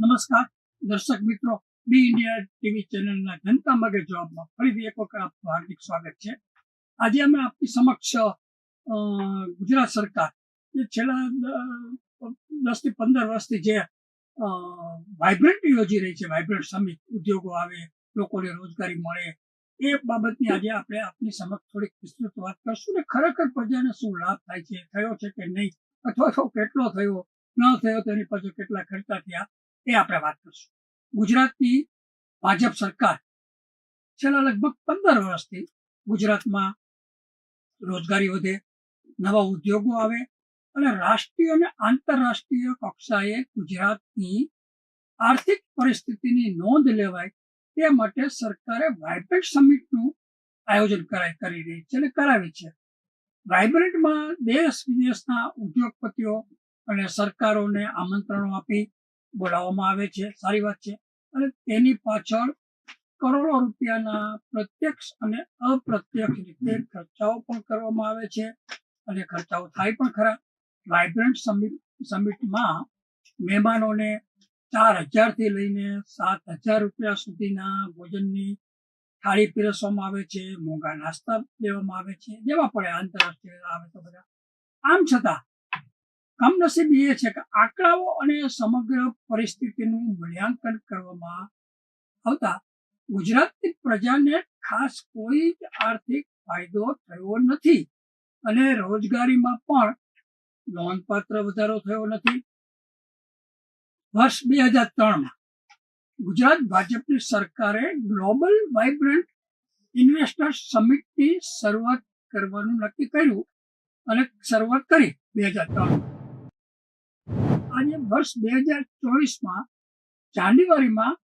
નમસ્કાર. દર્શક મિત્રો, બી ઇન્ડિયા ટીવી ચેનલના જનતા માટે જવાબમાં ફરીથી એક વખત આપનું હાર્દિક સ્વાગત છે. આજે અમે આપની સમક્ષ ગુજરાત સરકાર જે છેલ્લા દસથી પંદર વર્ષથી જે વાઇબ્રન્ટ યોજી રહી છે વાઇબ્રન્ટ સમિટ ઉદ્યોગો આવે, લોકોને રોજગારી મળે, એ બાબતની આજે આપણે આપની સમક્ષ થોડીક વિસ્તૃત વાત કરશું ને ખરેખર પ્રજાને શું લાભ થાય છે, થયો છે કે નહીં, અથવા તો કેટલો થયો, ન થયો તેની પાછળ કેટલા ખર્ચા થયા એ આપણે વાત કરશું. ગુજરાતની ભાજપ સરકાર છેલ્લા લગભગ પંદર વર્ષથી ગુજરાતમાં રોજગારી વધે, નવા ઉદ્યોગો આવે અને રાષ્ટ્રીય અને આંતરરાષ્ટ્રીય કક્ષાએ ગુજરાતની આર્થિક પરિસ્થિતિની નોંધ લેવાય તે માટે સરકારે વાઇબ્રન્ટ સમિટનું આયોજન કરાય, કરી રહી છે અને કરાવી છે. વાઇબ્રન્ટમાં દેશ વિદેશના ઉદ્યોગપતિઓ અને સરકારોને આમંત્રણો આપી બોલાવવામાં આવે છે, સારી વાત છે. અને તેની પાછળ કરોડો રૂપિયાના પ્રત્યક્ષ અને અપ્રત્યક્ષ રીતે ખર્ચાઓ પણ કરવામાં આવે છે. અને ખર્ચાઓ થાય પણ ખરા. વાઇબ્રન્ટ સમિટ સમિટમાં મહેમાનોને ચાર હજારથી લઈને સાત હજાર રૂપિયા સુધીના ભોજનની થાળી પીરસવામાં આવે છે, મોંઘા નાસ્તા દેવામાં આવે છે જેવા પડે આંતરરાષ્ટ્રીય આવે તો બધા. આમ છતાં કમનસીબી એ છે કે આંકડાઓ અને સમગ્ર પરિસ્થિતિનું મૂલ્યાંકન કરવામાં આવતા ગુજરાતની પ્રજાને ખાસ કોઈ જ આર્થિક ફાયદો થયો નથી અને રોજગારીમાં પણ નોંધપાત્ર વધારો થયો નથી. વર્ષ બે હજાર ત્રણમાં ગુજરાત ભાજપની સરકારે ગ્લોબલ વાઇબ્રન્ટ ઇન્વેસ્ટર સમિટની શરૂઆત કરવાનું નક્કી કર્યું અને શરૂઆત કરી બે હજાર ત્રણ. આજે વર્ષ બે હજાર ચોવીસમાં જાન્યુઆરીમાં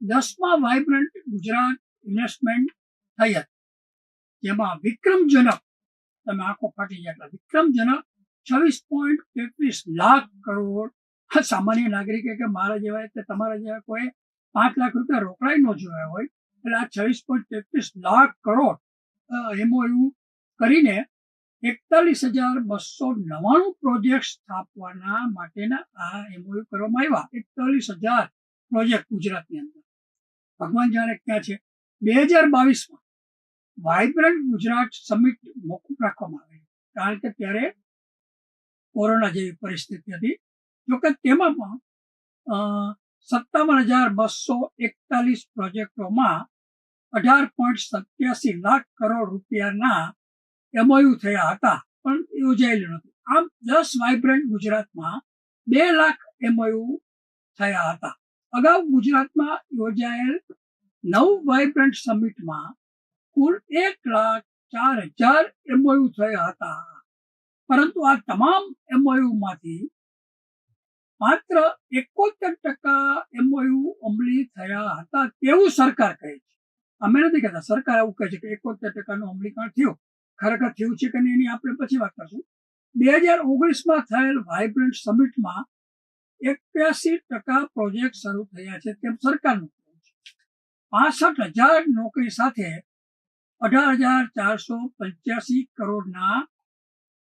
દસમા વાઇબ્રન્ટ ગુજરાત ઇન્વેસ્ટમેન્ટ થઈ હતી. જેમાં વિક્રમજનક, તમે આંખો ફાટી જાય વિક્રમજનક છવ્વીસ પોઈન્ટ તેત્રીસ લાખ કરોડ સામાન્ય નાગરિકે કે મારા જેવા કે તમારા જેવા કોઈ પાંચ લાખ રૂપિયા રોકડાઈ ન જોયા હોય, એટલે આ છવ્વીસ પોઈન્ટ તેત્રીસ લાખ કરોડ એમઓયુ કરીને એકતાલીસ હજાર બસો નવ્વાણું પ્રોજેક્ટ સ્થાપવાના માટેના આ એમઓયુ કરવામાં આવ્યા. એકતાલીસ હજાર પ્રોજેક્ટ ગુજરાતની અંદર. ભગવાન જાણે ક્યાં છે? બે હજાર બાવીસમાં વાઇબ્રન્ટ ગુજરાત સમિટ મોકૂફ રાખવામાં આવી કારણ કે ત્યારે કોરોના જેવી પરિસ્થિતિ હતી. જોકે તેમાં પણ સત્તાવન હજાર બસો એકતાલીસ પ્રોજેક્ટોમાં અઢાર પોઈન્ટ સત્યાસી લાખ કરોડ રૂપિયાના એમઓયુ થયા હતા, પણ યોજાયેલું નથી આમ દસ વાઇબ્રન્ટ ગુજરાતમાં બે લાખ એમઓયુ થયા હતા. અગાઉ ગુજરાતમાં યોજાયેલ નવ વાઇબ્રન્ટ સમિટમાં કુલ એક લાખ ચાર હજાર એમઓયુ થયા હતા. પરંતુ આ તમામ એમઓયુમાંથી માત્ર એકોતેર ટકા એમઓયુ અમલી થયા હતા તેવું સરકાર કહે છે. અમે નથી કહેતા, સરકાર એવું કહે છે કે એકોતેર ટકાનું અમલીકરણ થયું. ખરેખર થયું છે કે નહીં એની આપણે પછી વાત કરશું. બે હજાર ઓગણીસમાં થયેલ વાઇબ્રન્ટ સમિટમાં એક્યાસી ટકા પ્રોજેક્ટ શરૂ થયા છે તેમ સરકારનું પાસઠ હજાર નોકરી સાથે અઢાર હજાર ચારસો પંચ્યાસી કરોડના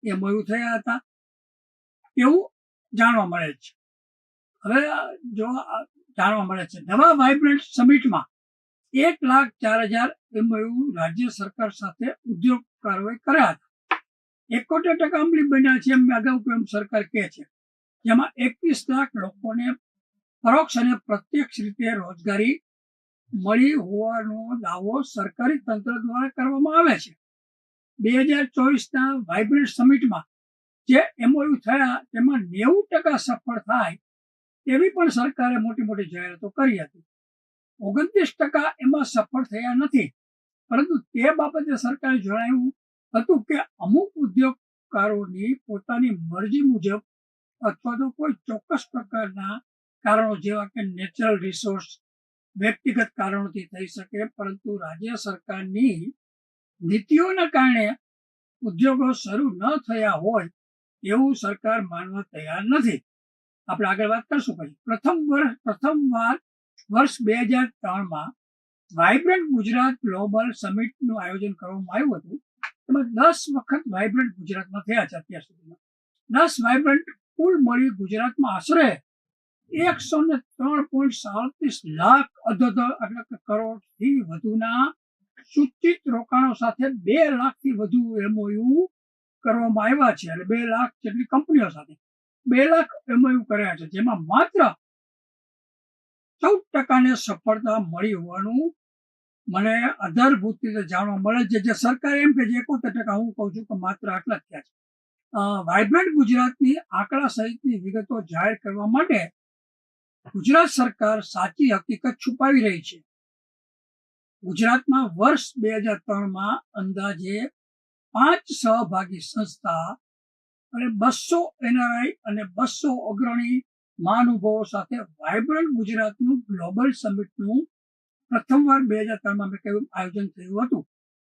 એમઓયુ થયા હતા. એવું જાણવા મળે છે. હવે જો જાણવા મળે છે, નવા વાઇબ્રન્ટ સમિટમાં એક લાખ ચાર હજાર એમઓયુ રાજ્ય સરકાર સાથે ઉદ્યોગકારોએ કર્યા હતા. એકોતેર ટકા અમલી બન્યા છે એમ અગાઉ એમ સરકાર કહે છે. જેમાં એકવીસ લાખ લોકોને પરોક્ષ અને પ્રત્યક્ષ રીતે રોજગારી મળી હોવાનો દાવો સરકારી તંત્ર દ્વારા કરવામાં આવે છે. બે હજાર ચોવીસના વાઇબ્રન્ટ સમિટમાં જે એમઓયુ થયા તેમાં નેવું ટકા સફળ થાય તેવી પણ સરકારે મોટી મોટી જાહેરાતો કરી હતી. ઓગણત્રીસ ટકા એમાં સફળ થયા નથી. પરંતુ તે બાબતે સરકારે જણાવ્યું હતું કે અમુક ઉદ્યોગકારોની પોતાની મરજી મુજબ અથવા તો કોઈ ચોક્કસ પ્રકારના કારણો, જેવા કે નેચરલ રિસોર્સ વ્યક્તિગત કારણોથી થઈ શકે, પરંતુ રાજ્ય સરકારની નીતિઓના કારણે ઉદ્યોગો શરૂ ન થયા હોય એવું સરકાર માનવા તૈયાર નથી. આપણે આગળ વાત કરશું પછી. પ્રથમ વર્ષ પ્રથમ વાર વર્ષ બે હજાર ત્રણમાં વાઇબ્રન્ટ ગુજરાત ગ્લોબલ સમિટનું આયોજન કરવામાં આવ્યું હતું. એમાં દસ વખત વાઇબ્રન્ટ ગુજરાતમાં થયા છે અત્યાર સુધીમાં. દસ વાઇબ્રન્ટ કુલ મળી ગુજરાતમાં આશરે એકસો ને ત્રણ પોઈન્ટ સાડત્રીસ લાખ અધધ, એટલે કે કરોડથી વધુના સૂચિત રોકાણો સાથે બે લાખથી વધુ એમઓયુ કરવામાં આવ્યા છે. એટલે બે લાખ જેટલી કંપનીઓ સાથે. બે લાખ એમઓયુ કર્યા છે. જેમાં માત્ર ચૌદ ટકાને સફળતા મળી હોવાનું મને આધારભૂત રીતે જાણવા મળે છે. જે સરકાર એમ કે છે, એકોતેર ટકા હું કહું છું કે માત્ર આટલા થયા છે. વાઇબ્રન્ટ ગુજરાતની આંકડા સહિતની વિગતો જાહેર કરવા માટે ગુજરાત સરકાર સાચી હકીકત છુપાવી રહી છે. ગુજરાતમાં વર્ષ બે હજાર ત્રણમાં અંદાજે પાંચ સહભાગી સંસ્થા અને બસો એનઆરઆઈ અને બસો અગ્રણી મહાનુભાવો સાથે વાઇબ્રન્ટ ગુજરાતનું ગ્લોબલ સમિટનું પ્રથમવાર બે હજાર ત્રણમાં મેં કહ્યું, આયોજન થયું હતું,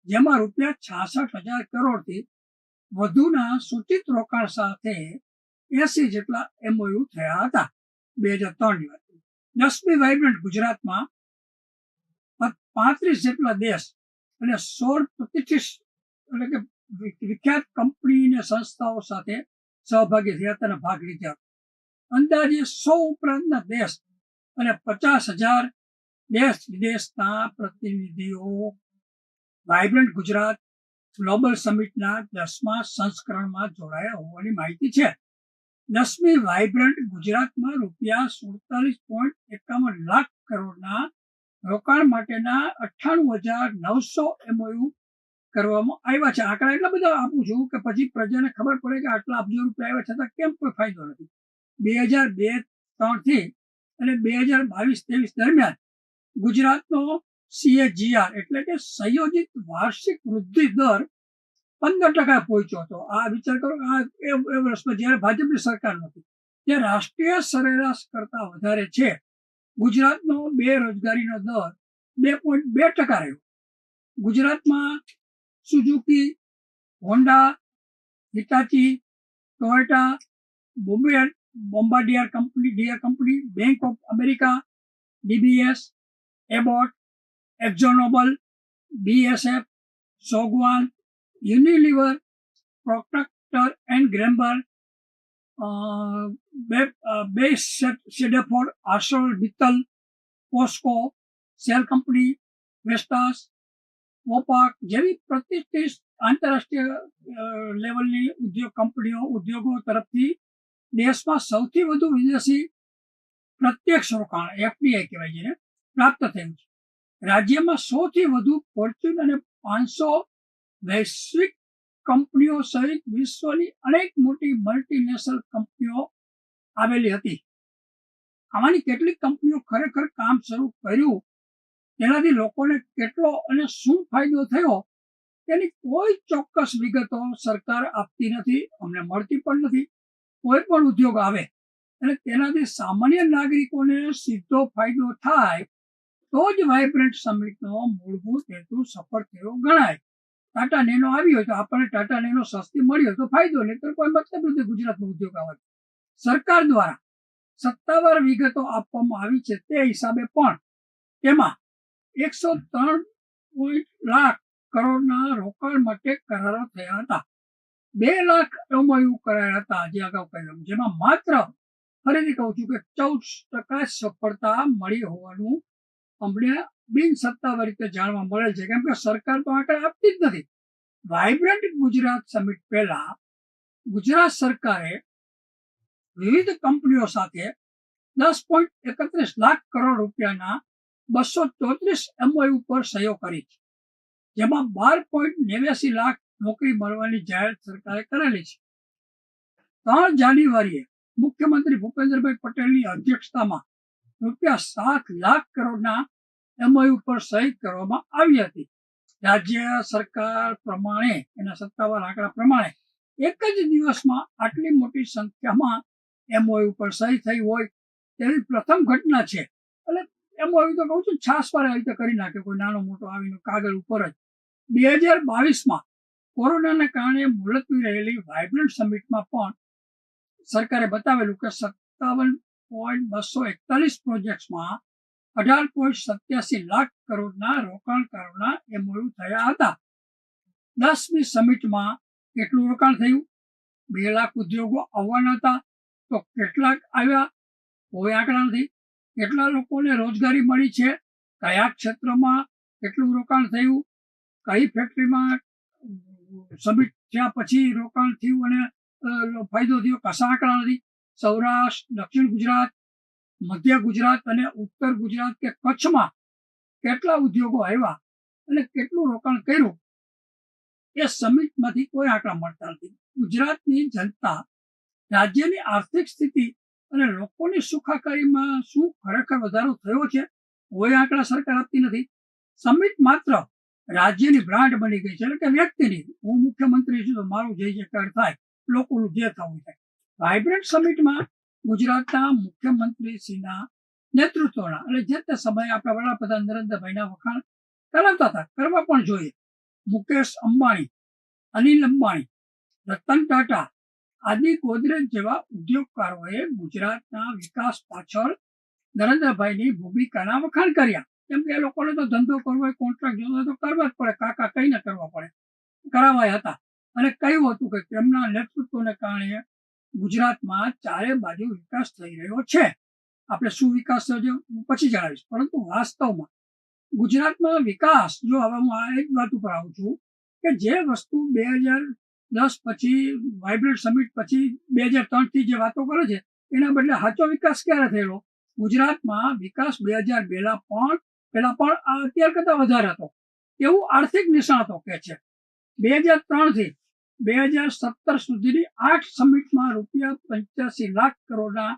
જેમાં રૂપિયા છાસઠ હજાર કરોડથી વધુના સૂચિત રોકાણ સાથે એસી જેટલા એમઓયુ થયા હતા બે હજાર ત્રણની વાત દસમી વાઇબ્રન્ટ ગુજરાતમાં પાંત્રીસ જેટલા દેશ અને સોળ પ્રતિષ્ઠિત એટલે કે વિખ્યાત કંપની અને સંસ્થાઓ સાથે સહભાગી થયા હતા ભાગ લીધા અંદાજે સો ઉપરાંતના દેશ અને પચાસ હજાર દેશ વિદેશના પ્રતિનિધિઓ. વાઇબ્રન્ટ ગુજરાત ગ્લોબલ સમિટના દસમા સંસ્કરણમાં જોડાયા હોવાની માહિતી છે. દસમી વાઇબ્રન્ટ ગુજરાતમાં રૂપિયા સુડતાલીસ પોઈન્ટ એકાવન લાખ કરોડના રોકાણ માટેના અઠ્ઠાણું હજાર નવસો એમઓયુ કરવામાં આવ્યા છે. આંકડા એટલા બધા આપું છું કે પછી પ્રજાને ખબર પડે કે આટલા અબજો રૂપિયા આવ્યા છતાં કેમ કોઈ ફાયદો નથી. બે હજાર બે ત્રણથી અને બે હજાર બાવીસ, ત્રેવીસ દરમિયાન ગુજરાતનો સીએજીઆર એટલે કે સંયોજિત વાર્ષિક વૃદ્ધિ દર પંદર ટકા પહોંચ્યો હતો. આ વિચાર કરો આ એ વર્ષમાં જ્યારે ભાજપની સરકાર નથી જે રાષ્ટ્રીય સરેરાશ કરતા વધારે છે, ગુજરાતનો બેરોજગારીનો દર બે પોઈન્ટ બે ટકા રહ્યો. ગુજરાતમાં Suzuki, Honda, Hitachi, Toyota, Bombay Bombardier company, dear company bank of America DBS Abbott AkzoNobel BSF સોગવાન Unilever Procter and ગ્રેમ્બર બે સેડેફોર્ડ Arcelor Mittal POSCO SAIL company Vestas Vopak જેવી પ્રતિષ્ઠિત આંતરરાષ્ટ્રીય લેવલની ઉદ્યોગ કંપનીઓ, ઉદ્યોગો તરફથી દેશમાં સૌથી વધુ વિદેશી પ્રત્યક્ષ રોકાણ એફડીઆઈ કહેવાય છે પ્રાપ્ત થયું છે. રાજ્યમાં સૌથી વધુ ફોર્ચ્યુન અને પાંચસો વૈશ્વિક કંપનીઓ સહિત વિશ્વની અનેક મોટી મલ્ટીનેશનલ કંપનીઓ આવેલી હતી. આમાંની કેટલીક કંપનીઓ ખરેખર કામ શરૂ કર્યું, તેનાથી લોકોને કેટલો અને શું ફાયદો થયો, તેની કોઈ ચોક્કસ વિગતો સરકાર આપતી નથી, અમને મળતી પણ નથી. કોઈ પણ ઉદ્યોગ આવે અને તેનાથી સામાન્ય નાગરિકોને સીધો ફાયદો થાય, તો જ વાઇબ્રન્ટ સમિટનો મૂળભૂત હેતુ સફળ થયો ગણાય. ટાટા નેનો આવી હોય તો આપણને ટાટા નેનો સસ્તી મળી હોય તો ફાયદો નહીં તો કોઈ મતલબ નથી ગુજરાતનો ઉદ્યોગ આવે. સરકાર દ્વારા સત્તાવાર વિગતો આપવામાં આવી છે તે હિસાબે પણ તેમાં એકસો ત્રણ પોઈન્ટ લાખ કરોડના રોકાણ માટે કરારો થયા હતા. બે લાખ એમઓયુ કરાયા હતા. જે અગાઉ કહેલું જેમાં માત્ર ફરીથી કહું છું કે ચૌદ ટકા સફળતા મળી હોવાનું અમને બિન સત્તાવાર રીતે જાણવા મળે છે. કેમ કે સરકાર તો આંકડા આપતી જ નથી. વાઇબ્રન્ટ ગુજરાત સમિટ પહેલા ગુજરાત સરકારે વિવિધ કંપનીઓ સાથે દસ પોઈન્ટ એકત્રીસ લાખ કરોડ રૂપિયાના બસો ચોત્રીસ એમઓયુ પર સહયોગ કરી છે. જેમાં બાર પોઈન્ટ નેવ્યાસી લાખ નોકરી મળવાની જાહેર સરકારે કરેલી છે. ત્રણ જાન્યુઆરીએ મુખ્યમંત્રી ભૂપેન્દ્રભાઈ પટેલની અધ્યક્ષતામાં રૂપિયા સાત લાખ કરોડના એમઓયુ પર સહી કરવામાં આવી હતી. રાજ્ય સરકાર પ્રમાણે એના સત્તાવાર આંકડા પ્રમાણે એક જ દિવસમાં આટલી મોટી સંખ્યામાં એમઓયુ પર સહી થઈ હોય તેવી પ્રથમ ઘટના છે. એટલે એમઓયુ તો કહું છું છાસવારે આવી રીતે કરી નાખે, કોઈ નાનો મોટો આવીને કાગળ ઉપર જ. બે હજાર બાવીસમાં કોરોનાને કારણે મુલતવી રહેલી વાઇબ્રન્ટ સમિટમાં પણ સરકારે બતાવેલું કે સત્તાવન પોઈન્ટ બસો એકતાલીસ પ્રોજેક્ટ્સમાં અઢાર પોઈન્ટ સત્યાસી લાખ કરોડના રોકાણકારોના એમઓયુ થયા હતા. દસમી સમિટમાં કેટલું રોકાણ થયું? બે લાખ ઉદ્યોગો આવવાના હતા. તો કેટલાક આવ્યા? કોઈ આંકડા નથી. કેટલા લોકોને રોજગારી મળી છે? કયા ક્ષેત્રમાં કેટલું રોકાણ થયું? કઈ ફેક્ટરીમાં સબમિટ થયા પછી રોકાણ થયું અને ફાયદો થયો. કસા આંકડા નથી સૌરાષ્ટ્ર, દક્ષિણ ગુજરાત, મધ્ય ગુજરાત અને ઉત્તર ગુજરાત કે કચ્છમાં કેટલા ઉદ્યોગો આવ્યા અને કેટલું રોકાણ કર્યું એ સમિટમાંથી કોઈ આંકડા મળતા નથી. ગુજરાતની જનતા રાજ્યની આર્થિક સ્થિતિ અને લોકોની સુખાકારીમાં શું ખરેખર વધારો થયો છે, કોઈ આંકડા સરકાર આપતી નથી. સમિટ માત્ર રાજ્યની બ્રાન્ડ બની ગઈ છે. એટલે કે વ્યક્તિની. હું મુખ્યમંત્રી છું તો મારું જે જે થાય, લોકોનું જે થવું થાય વાઇબ્રન્ટ સમિટમાં ગુજરાતના મુખ્યમંત્રીશ્રીના નેતૃત્વના અને જે તે સમયે આપણા વડાપ્રધાન નરેન્દ્રભાઈના વખાણ કરાવતા હતા, કરવા પણ જોઈએ. મુકેશ અંબાણી, અનિલ અંબાણી, રતન ટાટા, આદિ ગોદરેજ જેવા ઉદ્યોગકારોએ ગુજરાતના વિકાસ પાછળ નરેન્દ્રભાઈની ભૂમિકાના વખાણ કર્યા. કેમ કે એ લોકોને તો ધંધો કરવો હોય કોન્ટ્રાક્ટ જોતો તો કરવા જ પડે, કાકા કઈને કરવા પડે. કરાવાય હતા. અને કહ્યું હતું કે તેમના નેતૃત્વને કારણે ગુજરાતમાં ચારે બાજુ વિકાસ થઈ રહ્યો છે. આપણે શું વિકાસ થયો છે હું પછી જણાવીશ. પરંતુ વાસ્તવમાં ગુજરાતમાં વિકાસ, જો હવે હું આ એક વાત ઉપર આવું છું કે જે વસ્તુ બે હજાર દસ પછી વાઇબ્રન્ટ સમિટ પછી બે હજાર ત્રણથી જે વાતો કરે છે, એના બદલે સાચો વિકાસ ક્યારે થયેલો? ગુજરાતમાં વિકાસ બે હજાર બેલા પણ પેલા પણ અત્યાર કરતા વધારે હતો. એવું આર્થિક નિષ્ણાતો કહે છે. બે હજાર ત્રણથી બે હજાર સત્તર સુધીની આઠ સમિટમાં રૂપિયા પંચ્યાસી લાખ કરોડના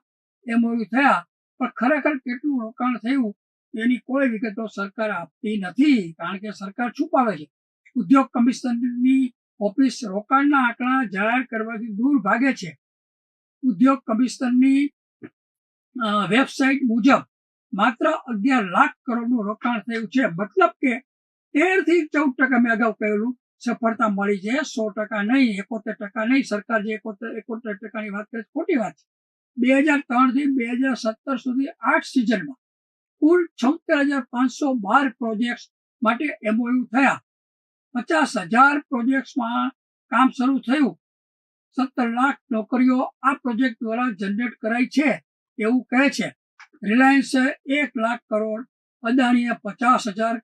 એમઓયુ થયા, પણ ખરેખર કેટલું રોકાણ થયું એની કોઈ વિગતો સરકાર આપતી નથી, કારણ કે સરકાર છુપાવે છે. ઉદ્યોગ કમિશનની ઓફિસ રોકાણના આંકડા જાહેર કરવાથી દૂર ભાગે છે. ઉદ્યોગ કમિશનની વેબસાઇટ મુજબ માત્ર અગિયાર લાખ કરોડનું રોકાણ થયું છે. મતલબ કે તેરથી ચૌદ ટકા મેં અગાઉ કહેલું, સફળતા મળી છે. સો ટકા નહીં, એકોતેર ટકા નહીં. સરકાર જે એકોતેર એકોતેર ટકાની વાત કરે ખોટી વાત છે. બે હજાર ત્રણથી બે હજાર સત્તર સુધી આઠ સિઝનમાં કુલ છોતેર હજાર પાંચસો બાર પ્રોજેક્ટ માટે એમઓયુ થયા. પચાસ હજાર પ્રોજેક્ટ્સમાં કામ શરૂ થયું. સત્તર લાખ નોકરીઓ આ પ્રોજેક્ટ દ્વારા જનરેટ કરાઈ છે એવું કહે છે. રિલાયન્સે એક લાખ કરોડ, અદાણીએ પચાસ હજાર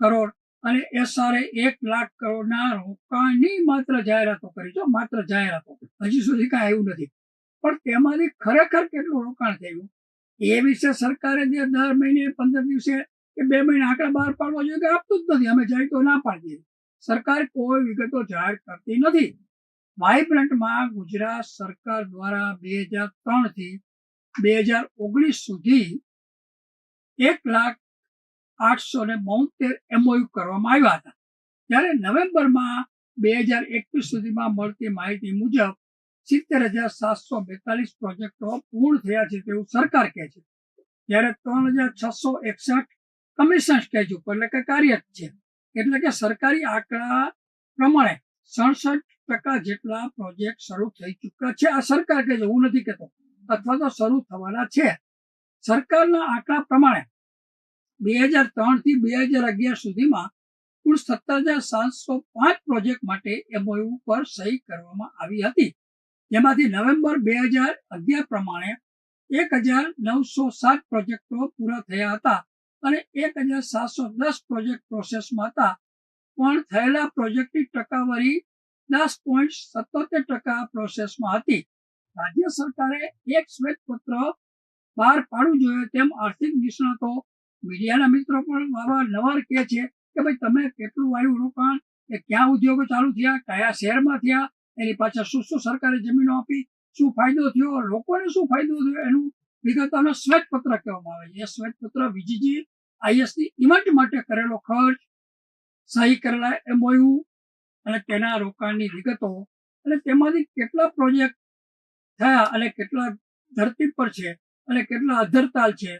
કરોડ અને એસઆરએ એક લાખ કરોડના રોકાણની માત્ર જાહેરાતો કરી છે. માત્ર જાહેરાતો. હજી સુધી કાંઈ આવ્યું નથી. પણ તેમાંથી ખરેખર કેટલું રોકાણ થયું? એ વિશે સરકારે જે દર મહિને પંદર દિવસે કે બે મહિને આંકડા બહાર પાડવા જોઈએ કે આપતું જ નથી. અમે જાય તો ના પાડીએ. સરકાર કોઈ વિગતો જાહેર કરતી નથી. વાઇબ્રન્ટમાં ગુજરાત સરકાર દ્વારા બે હજાર ત્રણથી બે હજાર ઓગણીસ સુધી એક લાખ આઠસો ને બોતેર એમઓયુ કરવામાં આવ્યા હતા. ત્યારે નવેમ્બરમાં બે હજાર એકવીસ સુધીમાં મળતી માહિતી મુજબ સિત્તેર હજાર સાતસો બેતાલીસ પ્રોજેક્ટો પૂર્ણ થયા છે તેવું સરકાર કહે છે. જ્યારે ત્રણ હજાર છસો એકસઠ કમિશન સ્ટેજ ઉપર એટલે કે કાર્યરત છે. એટલે કે સરકારી આંકડા પ્રમાણે સડસઠ ટકા જેટલા પ્રોજેક્ટ શરૂ થઈ ચૂક્યા છે. આ સરકાર કહે છે. હું નથી કહેતો. અથવા શરૂ થવાના છે. સરકારના આંકડા પ્રમાણે બે હજાર ત્રણથી બે હજાર અગિયાર સુધીમાં કુલ સત્તર હજાર સાતસો પાંચ પ્રોજેક્ટ માટે એમઓયુ પર સહી કરવામાં આવી હતી. જેમાંથી નવેમ્બર બે હજાર અગિયાર પ્રમાણે એક હજાર નવસો સાત પ્રોજેક્ટો પૂરા થયા હતા અને એક હજાર સાતસો દસ પ્રોજેક્ટ પ્રોસેસમાં હતા. પણ થયેલા પ્રોજેક્ટની ટકાવારી દસ પોઈન્ટ સત્તોતેર ટકા પ્રોસેસમાં હતી. રાજ્ય સરકારે એક શ્વેતપત્ર બહાર પાડવું જોઈએ તેમ આર્થિક નિષ્ણાતો, મીડિયાના મિત્રો પણ નવાર કહે છે કે ભાઈ તમે કેટલું વાયુ રોકાણ કે ક્યાં ઉદ્યોગો ચાલુ થયા, કયા શહેરમાં થયા, એની પાછળ શું શું સરકારે જમીનો આપી, શું ફાયદો થયો, લોકોને શું ફાયદો થયો, એનું વિગતોનો શ્વેતપત્ર કહેવામાં આવે છે. એ શ્વેતપત્ર વીજીજી આઈએસની ઇવેન્ટ માટે કરેલો ખર્ચ, સહી કરેલા એમઓયુ અને તેના રોકાણની વિગતો અને તેમાંથી કેટલા પ્રોજેક્ટ થયા અને કેટલા ધરતી પર છે અને કેટલા અધરતાલ છે,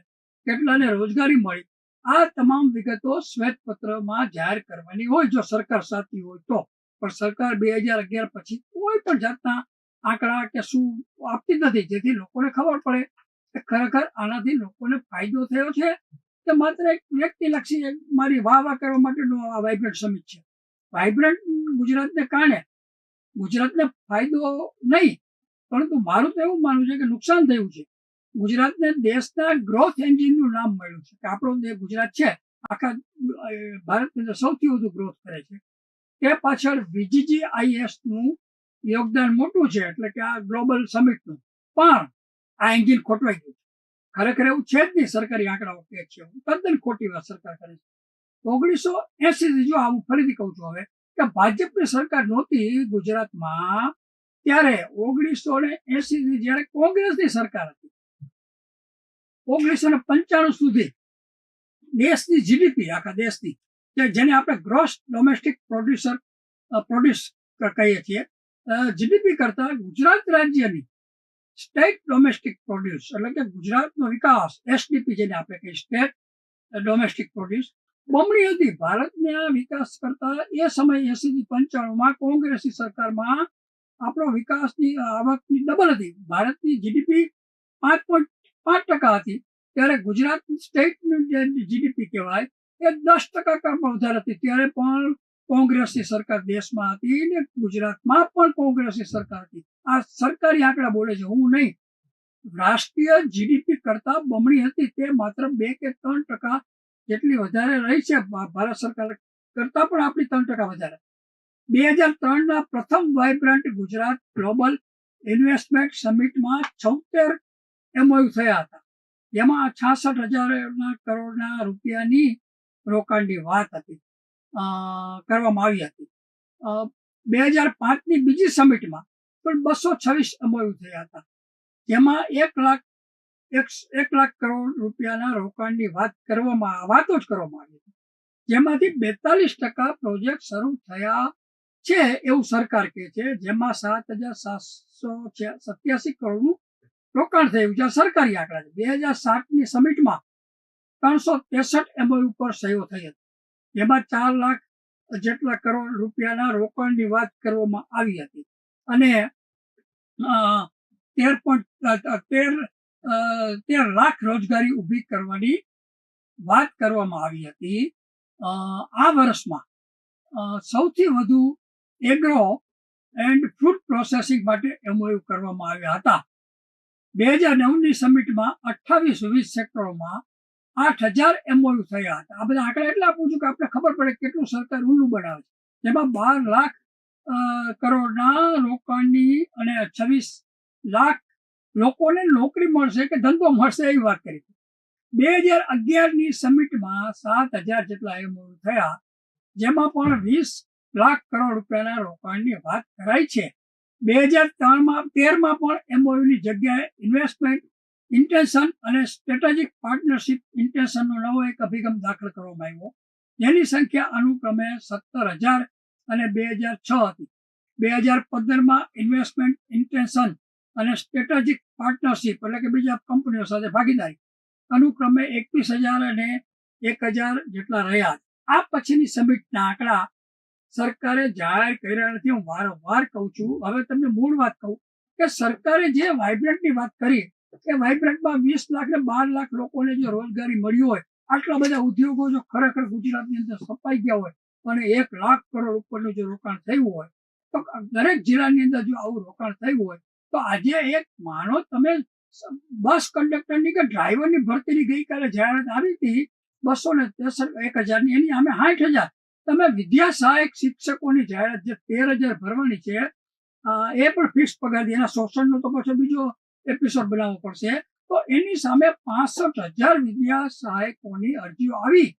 કેટલાને રોજગારી મળી, આ તમામ વિગતો શ્વેતપત્રમાં જાહેર કરવાની હોય જો સરકાર સાચી હોય તો. પણ સરકાર બે હજાર અગિયાર પછી કોઈ પણ જાતના આંકડા કે શું આપતી નથી, જેથી લોકોને ખબર પડે કે ખરેખર આનાથી લોકોને ફાયદો થયો છે કે માત્ર એક વ્યક્તિલક્ષી મારી વાહ વાહ કરવા માટેનો આ વાઇબ્રન્ટ સમિટ છે. વાઇબ્રન્ટ ગુજરાતને કારણે ગુજરાતને ફાયદો નહીં પરંતુ મારું તો એવું માનવું છે કે નુકસાન થયું છે. ગુજરાતને દેશના ગ્રોથ એન્જિનનું નામ મળ્યું છે કે આપણો જે ગુજરાત છે, આખા ભારતની અંદર સૌથી વધુ ગ્રોથ કરે છે. તે પાછળ વીજીજીઆઈએસનું યોગદાન મોટું છે એટલે કે આ ગ્લોબલ સમિટનું પણ આ એન્જિન ખોટવાઈ ગયું છે. ખરેખર એવું છે જ નહીં સરકારી આંકડાઓ કહે છે. તદ્દન ખોટી વાત સરકાર કરે છે. ઓગણીસો એસી જો હું ફરીથી કહું છું હવે, કે ભાજપની સરકાર નહોતી ગુજરાતમાં ત્યારે ઓગણીસો ને એસી થી જયારે કોંગ્રેસની સરકાર હતી, ઓગણીસો ને પંચાણું સુધી દેશની જીડીપી આખા દેશની જેને આપણે ગ્રોસ ડોમેસ્ટિક પ્રોડ્યુસર પ્રોડ્યુસ કહીએ છીએ જીડીપી કરતા ગુજરાત રાજ્યની સ્ટેટ ડોમેસ્ટિક પ્રોડ્યુસ એટલે કે ગુજરાતનો વિકાસ એસડીપી જેને આપણે કહીએ સ્ટેટ ડોમેસ્ટિક પ્રોડ્યુસ બમણી હતી. ભારતના વિકાસ કરતા એ સમયે એસી થી પંચાણુંમાં કોંગ્રેસની સરકારમાં આપણો વિકાસની આવકની ડબલ હતી. ભારતની જીડીપી પાંચ પોઈન્ટ પાંચ ટકા હતી. ત્યારે ગુજરાત સ્ટેટનું જે જીડીપી કહેવાય, એ દસ ટકા કરતાં વધારે હતી. ત્યારે પણ કોંગ્રેસની સરકાર દેશમાં હતી ને ગુજરાતમાં પણ કોંગ્રેસની સરકાર હતી. આ સરકારી આંકડા બોલે છે. હું નહીં. રાષ્ટ્રીય જીડીપી કરતા બમણી હતી. તે માત્ર બે કે ત્રણ ટકા જેટલી વધારે રહી છે. ભારત સરકાર કરતા પણ આપણી ત્રણ ટકા વધારે. બે હજાર ત્રણના પ્રથમ વાઇબ્રન્ટ ગુજરાત ગ્લોબલ ઇન્વેસ્ટમેન્ટ સમિટમાં છોતેર એમઓયુ થયા હતા. જેમાં છાસઠ હજાર કરોડના રૂપિયાની રોકાણની વાત હતી. કરવામાં આવી હતી. બે હજાર પાંચની બીજી સમિટમાં પણ બસો છવ્વીસ એમઓયુ થયા હતા. જેમાં એક લાખ એક લાખ કરોડ રૂપિયાના રોકાણની વાત કરવામાં, વાતો જ કરવામાં આવી હતી. જેમાંથી બેતાલીસ ટકા પ્રોજેક્ટ શરૂ થયા છે એવું સરકાર કહે છે, જેમાં સાત હજાર સાતસો સત્યાસી કરોડનું રોકાણ થયું. છે સરકારી આંકડા છે. બે હજાર સાતની સમિટમાં ત્રણસો ત્રેસઠ એમઓયુ પર સહીઓ થઈ હતી જેમાં ચાર લાખ જેટલા કરોડ રૂપિયાના રોકાણની વાત કરવામાં આવી હતી. અને તેર પોઈન્ટ તેર તેર લાખ રોજગારી ઊભી કરવાની વાત કરવામાં આવી હતી. આ વર્ષમાં સૌથી વધુ એગ્રો એન્ડ ફૂડ પ્રોસેસિંગ માટે એમઓયુ કરવામાં આવ્યા હતા. બે હજાર નવની સમિટમાં અઠ્ઠાવીસ વીસ સેક્ટરોમાં આઠ હજાર એમઓયુ થયા હતા. આ બધા આંકડા એટલા આપું છું કે આપણે ખબર પડે કેટલું સરકાર ઊંડું બનાવે છે. જેમાં બાર લાખ કરોડના રોકાણની અને છવ્વીસ લાખ લોકોને નોકરી મળશે કે ધંધો મળશે એવી વાત કરી બે હજાર અગિયારની સમિટમાં સાત હજાર જેટલા એમઓયુ થયા, જેમાં પણ વીસ લાખ કરોડ રૂપિયાના રોકાણની વાત કરાઈ છે. બે હજાર ત્રણમાં, તેરમાં પણ એમઓયુની જગ્યાએ ઇન્વેસ્ટમેન્ટ ઇન્ટેન્શન અને સ્ટ્રેટેજિક પાર્ટનરશિપ ઇન્ટેન્શનનો નવો એક અભિગમ દાખલ કરવામાં આવ્યો. જેની સંખ્યા અનુક્રમે સત્તર હજાર અને બે હજાર છ હતી. બે હજાર પંદરમાં ઇન્વેસ્ટમેન્ટ ઇન્ટેન્શન અને સ્ટ્રેટેજિક પાર્ટનરશિપ એટલે કે બીજા કંપનીઓ સાથે ભાગીદારી અનુક્રમે એકવીસ હજાર અને એક હજાર જેટલા રહ્યા. આ પછીની સમિટના આંકડા સરકારે જાહેર કર્યા નથી, હું વારંવાર કહું છું. હવે તમને મૂળ વાત કહું કે સરકારે જે વાઇબ્રન્ટની વાત કરી, એ વાઇબ્રન્ટમાં વીસ લાખ ને બાર લાખ લોકોને જો રોજગારી મળી હોય, આટલા બધા ઉદ્યોગો જો ખરેખર ગુજરાતની અંદર સ્થપાઈ ગયા હોય, અને એક લાખ કરોડ ઉપરનું જો રોકાણ થયું હોય, તો દરેક જિલ્લાની અંદર જો આવું રોકાણ થયું હોય, તો આજે એક માનો તમે બસ કંડક્ટરની કે ડ્રાઈવરની ભરતીની ગઈકાલે જાહેરાત આવી હતી બસો ને એક હજારની, એની અમે સાઠ હજાર. તમે વિદ્યા સહાયક શિક્ષકોની જાહેરાત જે તેર હજાર ભરવાની છે એ પણ ફિક્સ પગાર. એના શોષણનો તો પાછો બીજો એપિસોડ બનાવવો પડશે. તો એની સામે પાસઠ હજાર વિદ્યા સહાયકોની અરજીઓ આવી.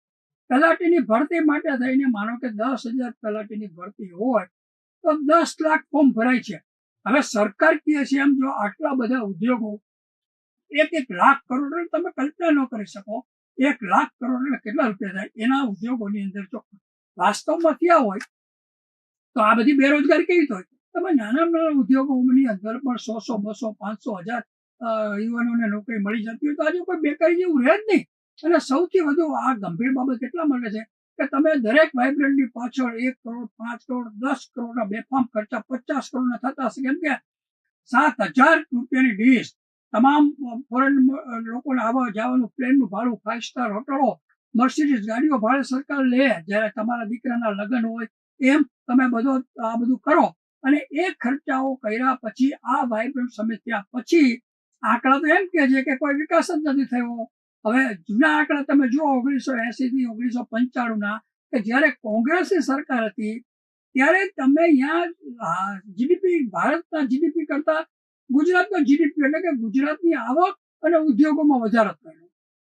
તલાટીની ભરતી માટે થઈને માનો કે દસ હજાર તલાટીની ભરતી હોય, તો દસ લાખ ફોર્મ ભરાય છે. હવે સરકાર કહે છે એમ, જો આટલા બધા ઉદ્યોગો એક એક લાખ કરોડ તમે કલ્પના ન કરી શકો. એક લાખ કરોડ કેટલા રૂપિયા થાય? એના ઉદ્યોગોની અંદર જો વાસ્તવમાં થયા હોય? તો આ બધી બેરોજગારી કેવી હોય? તમે નાના નાના ઉદ્યોગોની અંદર પણ સો સો, બસો, પાંચસો હજાર યુવાનોને નોકરી મળી જતી હોય તો આજે કોઈ બેકારી જેવું રહે જ નહીં. અને સૌથી વધુ આ ગંભીર બાબત એટલા માટે છે કે તમે દરેક વાઇબ્રન્ટની પાછળ એક કરોડ, પાંચ કરોડ, દસ કરોડના બેફામ ખર્ચા પચાસ કરોડના થતા હશે. કેમ કે સાત હજાર રૂપિયાની ડીશ તમામ ફોરેન લોકોને આવવા જવાનું પ્લેનનું ભાડું ફાઇવ સ્ટાર હોટલો મર્સિડીઝ ગાડીઓ ભાડે સરકાર લે, જ્યારે તમારા દીકરાના લગ્ન હોય, એમ તમે બધો આ બધું કરો. અને એ ખર્ચાઓ કર્યા પછી, આ વાઇબ્રન્ટ સમિત પછી, આંકડા તો એમ કે છે કે કોઈ વિકાસ જ નથી થયો. હવે જૂના આંકડા તમે જુઓ, ઓગણીસો એસી થી ઓગણીસો પંચાણું ના, કે જ્યારે કોંગ્રેસની સરકાર હતી, ત્યારે તમે અહીંયા જીડીપી ભારતના જીડીપી કરતા ગુજરાતનો જીડીપી એટલે કે ગુજરાતની આવક અને ઉદ્યોગોમાં વધારો થયો.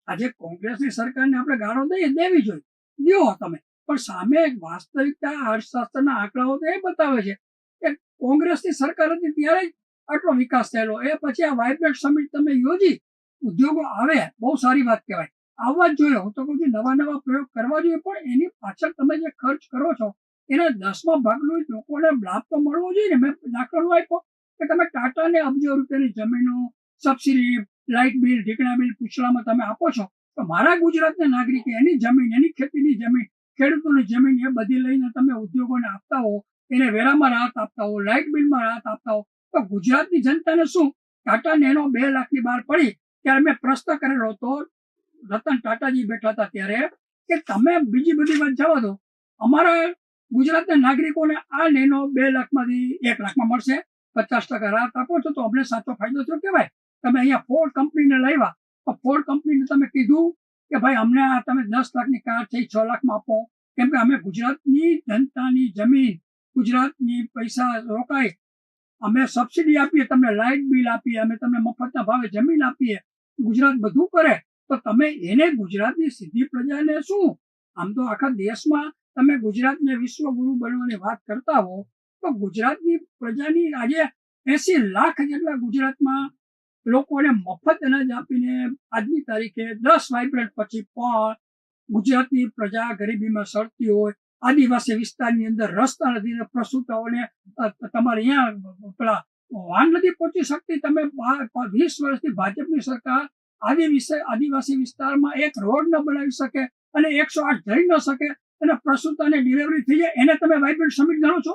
આજે કોંગ્રેસની સરકારને આપણે ગાળો દઈએ દેવી જોઈએ. દેવો તમે. પણ સામે એક વાસ્તવિકતા, અર્થશાસ્ત્રના આંકડાઓ તો એ બતાવે છે કે કોંગ્રેસની સરકાર હતી ત્યારે આટલો વિકાસ થયેલો. એ પછી આ વાઇબ્રન્ટ સમિટ તમે યોજી, ઉદ્યોગો આવે, બહુ સારી વાત કહેવાય. આવવા જ જોઈએ. હું તો કહું છું નવા નવા પ્રયોગ કરવા જોઈએ, પણ એની પાછળ તમે જે ખર્ચ કરો છો, એના દસમા ભાગનું લોકોને લાભ તો મળવો જોઈએ ને. મેં દાખલો આપ્યો કે તમે ટાટાને અબજો રૂપિયાની જમીનો, સબસિડી લાઇટ બિલ, ઢીકણા બિલ પૂછડામાં તમે આપો છો, તો મારા ગુજરાતના નાગરિકે એની જમીન, એની ખેતીની જમીન, ખેડૂતોની જમીન એ બધી લઈને તમે ઉદ્યોગોને આપતા હો, એને વેરામાં રાહત આપતા હો, લાઇટ બિલમાં રાહત આપતા હો, તો ગુજરાતની જનતાને શું? ટાટા નેનો બે લાખની બહાર પડી, ત્યારે મેં પ્રશ્ન કરેલો હતો, રતન ટાટાજી બેઠા હતા ત્યારે, કે તમે બીજી બધી વાત જવા દો અમારા ગુજરાતના નાગરિકોને આ નેનો બે લાખમાંથી એક લાખમાં મળશે, પચાસ ટકા રાહત આપો છો, તો અમને સાચો ફાયદો થયો કહેવાય તમે અહીંયા ફોર્ડ કંપનીને લાવ્યા, તો ફોર્ડ કંપનીને તમે કીધું કે ભાઈ, અમને આ તમે દસ લાખની કાર છે છ લાખમાં આપો. કેમ કે અમે ગુજરાતની જનતાની જમીન, ગુજરાતની પૈસા રોકાય અમે સબસિડી આપીએ, તમને લાઇટ બિલ આપીએ, અમે તમને મફતના ભાવે જમીન આપીએ, ગુજરાત બધું કરે, તો તમે એને ગુજરાતની સીધી પ્રજાને શું? આમ તો આખા દેશમાં તમે ગુજરાતને વિશ્વગુરુ બનવાની વાત કરતા હો, તો ગુજરાતની પ્રજાની આજે એસી લાખ જેટલા ગુજરાતમાં લોકોને મફત અનાજ આપીને આજની તારીખે દસ વાઇબ્રન્ટ પછી પણ ગુજરાતની પ્રજા ગરીબીમાં સળતી હોય, આદિવાસી વિસ્તારની અંદર રસ્તા નથી ને પ્રસૂતાઓને તમારે અહીંયા પેલા વાહન નથી પહોંચી શકતી. તમે વીસ વર્ષથી ભાજપની સરકાર આદિ વિષય આદિવાસી વિસ્તારમાં એક રોડ ન બનાવી શકે અને એકસો આઠ જઈ ન શકે અને પ્રસૂતાને ડિલિવરી થઈ જાય, એને તમે વાઇબ્રન્ટ સમિટ ગણો છો?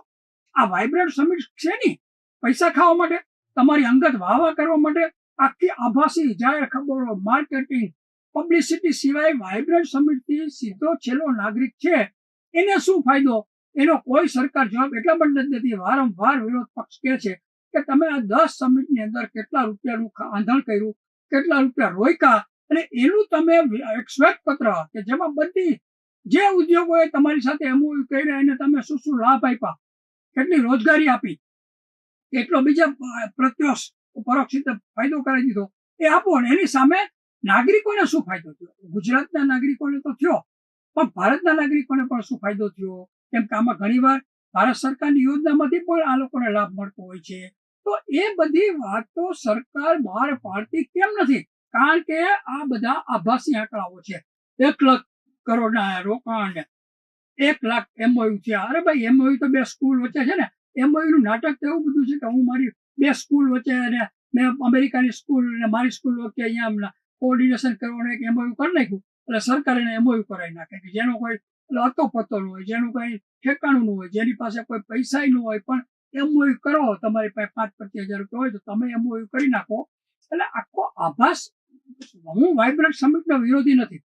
આ વાઇબ્રન્ટ સમિટ છે નહીં. પૈસા ખાવા માટે, તમારી અંગત વાહવા કરવા માટે આખી આભાસી જાહેર ખબરો માર્કેટિંગ, પબ્લિસિટી સિવાય વાઇબ્રન્ટ સમિટથી સીધો છેલ્લો નાગરિક છે. એને શું ફાયદો? એનો કોઈ સરકાર જવાબ એટલા પણ નથી, વારંવાર વિરોધ પક્ષ કહે છે કે તમે આ દસ સમિટની અંદર કેટલા રૂપિયાનું આંધણ કર્યું, કેટલા રૂપિયા રોક્યા અને એનું તમે એક શ્વેત પત્ર કે જેમાં બધી જે ઉદ્યોગોએ તમારી સાથે એમઓયુ કર્યા એને તમે શું શું લાભ આપ્યા? કેટલી રોજગારી આપી? કેટલો બીજા પ્રત્યક્ષ પરોક્ષ રીતે ફાયદો કરાવી દીધો. એ આપો એની સામે નાગરિકોને શું ફાયદો થયો? ગુજરાતના નાગરિકોને તો થયો, પણ ભારતના નાગરિકોને પણ શું ફાયદો થયો? કેમ કે આમાં ઘણીવાર ભારત સરકારની યોજનામાંથી પણ આ લોકોને લાભ મળતો હોય છે. તો એ બધી વાતો સરકાર બહાર પાડતી કેમ નથી? કારણ કે આ બધા આભાસી આંકડાઓ છે. એક લાખ કરોડના રોકાણ એક લાખ એમઓયુ છે અરે ભાઈ, એમઓયુ તો બે સ્કૂલ વચ્ચે છે ને એમઓયુ નું નાટક તો એવું બધું છે કે હું મારી બે સ્કૂલ વચ્ચે અને મેં અમેરિકાની સ્કૂલ અને મારી સ્કૂલ વચ્ચે અહીંયા કોઓર્ડિનેશન કરવાનું એક એમઓયુ કરી નાખ્યું. એટલે સરકારે એને એમઓયુ કરાવી નાખે કે જેનો કોઈ અતો પતો ન હોય, જેનું કંઈ ઠેકાણું ન હોય, જેની પાસે કોઈ પૈસા ન હોય, પણ એમઓયુ કરો, તમારી પાસે પાંચ પચીસ હજાર રૂપિયા હોય તો તમે એમઓયુ કરી નાખો. એટલે આખો આભાસ, હું વાઇબ્રન્ટ સમિટનો વિરોધી નથી.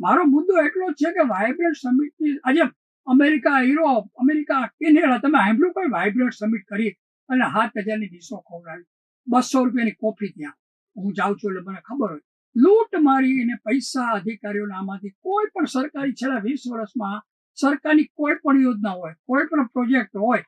મારો મુદ્દો એટલો જ છે કે વાઇબ્રન્ટ સમિટની આજે અમેરિકા યુરોપ અમેરિકા કેનેડા, તમે સાંભળ્યું કોઈ વાઇબ્રન્ટ સમિટ કરી? અને સાત હજારની ડીશો ખવડાવી. બસો રૂપિયાની કોફી ત્યાં. હું જાઉં છું એટલે મને ખબર હોય. લૂંટ મારી અને પૈસા અધિકારીઓના આમાંથી કોઈ પણ સરકારી છેલ્લા વીસ વર્ષમાં સરકારની કોઈ પણ યોજના હોય, કોઈ પણ પ્રોજેક્ટ હોય,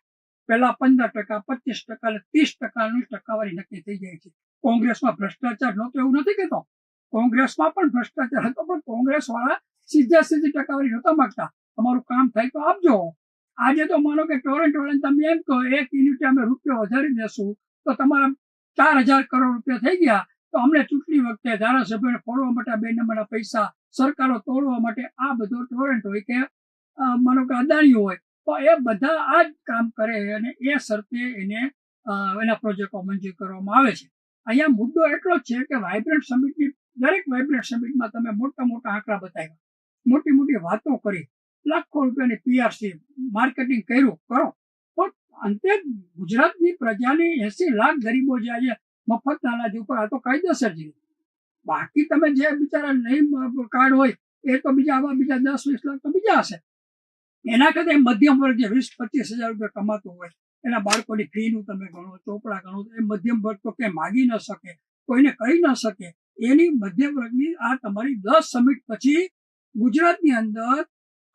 પહેલા પંદર ટકા, પચીસ ટકા અને ત્રીસ ટકાની ટકાવારી નક્કી થઈ જાય છે. કોંગ્રેસમાં ભ્રષ્ટાચાર નહોતો એવું નથી કહેતો. કોંગ્રેસમાં પણ ભ્રષ્ટાચાર હતો, પણ કોંગ્રેસ વાળા સીધા સીધી ટકાવારી નહોતા માગતા. તમારું કામ થાય તો આપજો. આજે તો માનો કે ટોરેન્ટ વાળાને તમે એમ કહો, એક યુનિટે અમે રૂપિયો વધારી દેશું, તો તમારા ચાર હજાર કરોડ રૂપિયા થઈ ગયા, તો અમને ચૂંટણી વખતે ધારાસભ્યોને ફોડવા માટે બે નંબરના પૈસા સરકારો તોડવા માટે આ બધો ટોરેન્ટ હોય કે માનો કે અદાણી હોય, તો એ બધા આ જ કામ કરે અને એ શરતે એને એના પ્રોજેક્ટો મંજૂર કરવામાં આવે છે. અહીંયા મુદ્દો એટલો જ છે કે વાઇબ્રન્ટ સમિટની, દરેક વાઇબ્રન્ટ સમિટમાં તમે મોટા મોટા આંકડા બતાવ્યા. મોટી મોટી વાતો કરી. લાખો રૂપિયાની પીઆરસી માર્કેટિંગ કર્યું, કરો. પણ અંતે ગુજરાતની પ્રજાની એસી લાખ ગરીબો જે આજે મફત અનાજ ઉપર આ તો કાયદેસર છે બાકી તમે જે બિચારા નહીં કાર્ડ હોય, એ તો બીજા આવા બીજા દસ વીસ લાખ તો બીજા હશે. એના કરતા મધ્યમ વર્ગ જે વીસ, પચીસ હજાર રૂપિયા કમાતો હોય, એના બાળકોની ફીનું તમે ગણો, ચોપડા ગણો એ મધ્યમ વર્ગ તો ક્યાંય માગી ન શકે, કોઈને કહી ન શકે. એની મધ્યમ વર્ગની આ તમારી દસ સમિટ પછી ગુજરાતની અંદર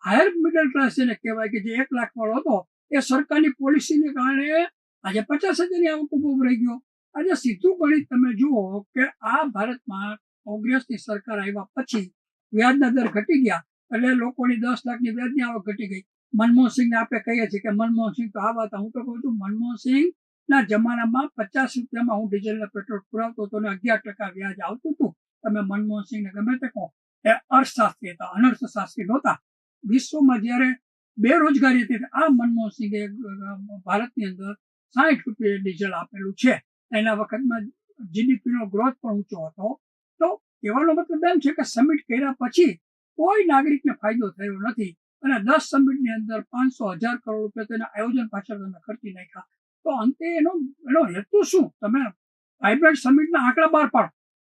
હાયર મિડલ ક્લાસ જેને કહેવાય કે જે એક લાખ વાળો હતો, એ સરકારની પોલિસીને કારણે આજે પચાસ હજારની આવક ઊભો રહી ગયો. આજે સીધું ગણિત તમે જુઓ કે આ ભારતમાં કોંગ્રેસની સરકાર આવ્યા પછી વ્યાજના દર ઘટી ગયા, એટલે લોકોની દસ લાખની વ્યાજની આવક ઘટી ગઈ. મનમોહનસિંહને આપણે કહીએ છીએ કે, મનમોહનસિંહ, તો આવા હતા હું તો કહું છું મનમોહનસિંહ ના જમાનામાં પચાસ રૂપિયામાં હું ડીઝલ ને પેટ્રોલ પુરાવતો હતો અને અગિયાર ટકા વ્યાજ આવતું હતું. તમે મનમોહનસિંહને ગમે તે કહો. એ અર્થશાસ્ત્રી હતા, અનર્થશાસ્ત્રી નહોતા. વિશ્વમાં જ્યારે બેરોજગારી હતી આ મનમોહનસિંહે ભારતની અંદર સાઠ રૂપિયા ડીઝલ આપેલું છે. એના વખતમાં જીડીપીનો ગ્રોથ પણ ઊંચો હતો. તો કહેવાનો મતલબ એમ છે કે સમિટ કર્યા પછી કોઈ નાગરિકને ફાયદો થયો નથી. અને દસ સમિટની અંદર પાંચસો હજાર કરોડ રૂપિયા તેના આયોજન પાછળ તમે ખર્ચી નાખ્યા. તો અંતે એનો એનો હેતુ શું? તમે વાઇબ્રન્ટ સમિટના આંકડા બહાર પાડો.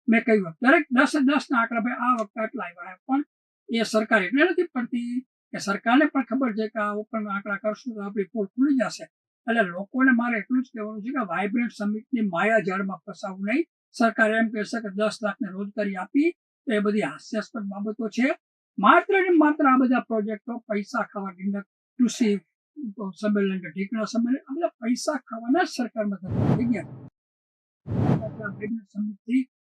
મેં કહ્યું, દરેક દસ દસના આંકડા, ભાઈ, આ વખતે આટલા આવ્યા. પણ એ સરકાર એટલે નથી પડતી કે સરકારને પણ ખબર છે કે આ ઉપર આંકડા કરશું તો આપણી પોલ ખુલી જશે. એટલે લોકોને મારે એટલું જ કહેવાનું છે કે વાઇબ્રન્ટ સમિટની માયા જાળમાં ફસાવું નહીં. સરકાર એમ કહેશે કે દસ લાખને રોજગારી આપી. તો એ બધી હાસ્યાસ્પદ બાબતો છે. માત્ર ને માત્ર આ બધા પ્રોજેક્ટો પૈસા ખાવા ડીંડક કૃષિ સંમેલન કે ઢીકણા સંમેલન, આ બધા પૈસા ખાવાના જ સરકારમાં ધંધા થઈ ગયા.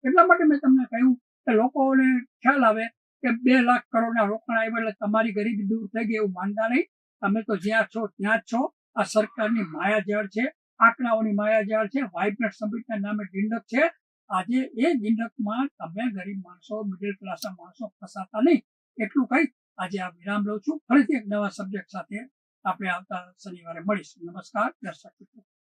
એટલા માટે મેં તમને કહ્યું કે લોકોને ખ્યાલ આવે કે બે લાખ કરોડના રોકાણ આવ્યા એટલે તમારી ગરીબી દૂર થઈ ગઈ એવું માનતા નહીં. તમે તો જ્યાં છો, ત્યાં જ છો. આ સરકારની માયાજાળ છે, આંકડાઓની માયાજાળ છે વાઇબ્રન્ટ સમિટના નામે ડીંડક છે. આજે એ ડીંડકમાં તમે ગરીબ માણસો મિડલ ક્લાસના માણસો ફસાતા નહીં. એટલું કહી આજે આ વિરામ લઉં છું. ફરીથી એક નવા સબ્જેક્ટ સાથે આપણે આવતા શનિવારે મળીશું. નમસ્કાર. દર્શક મિત્રો.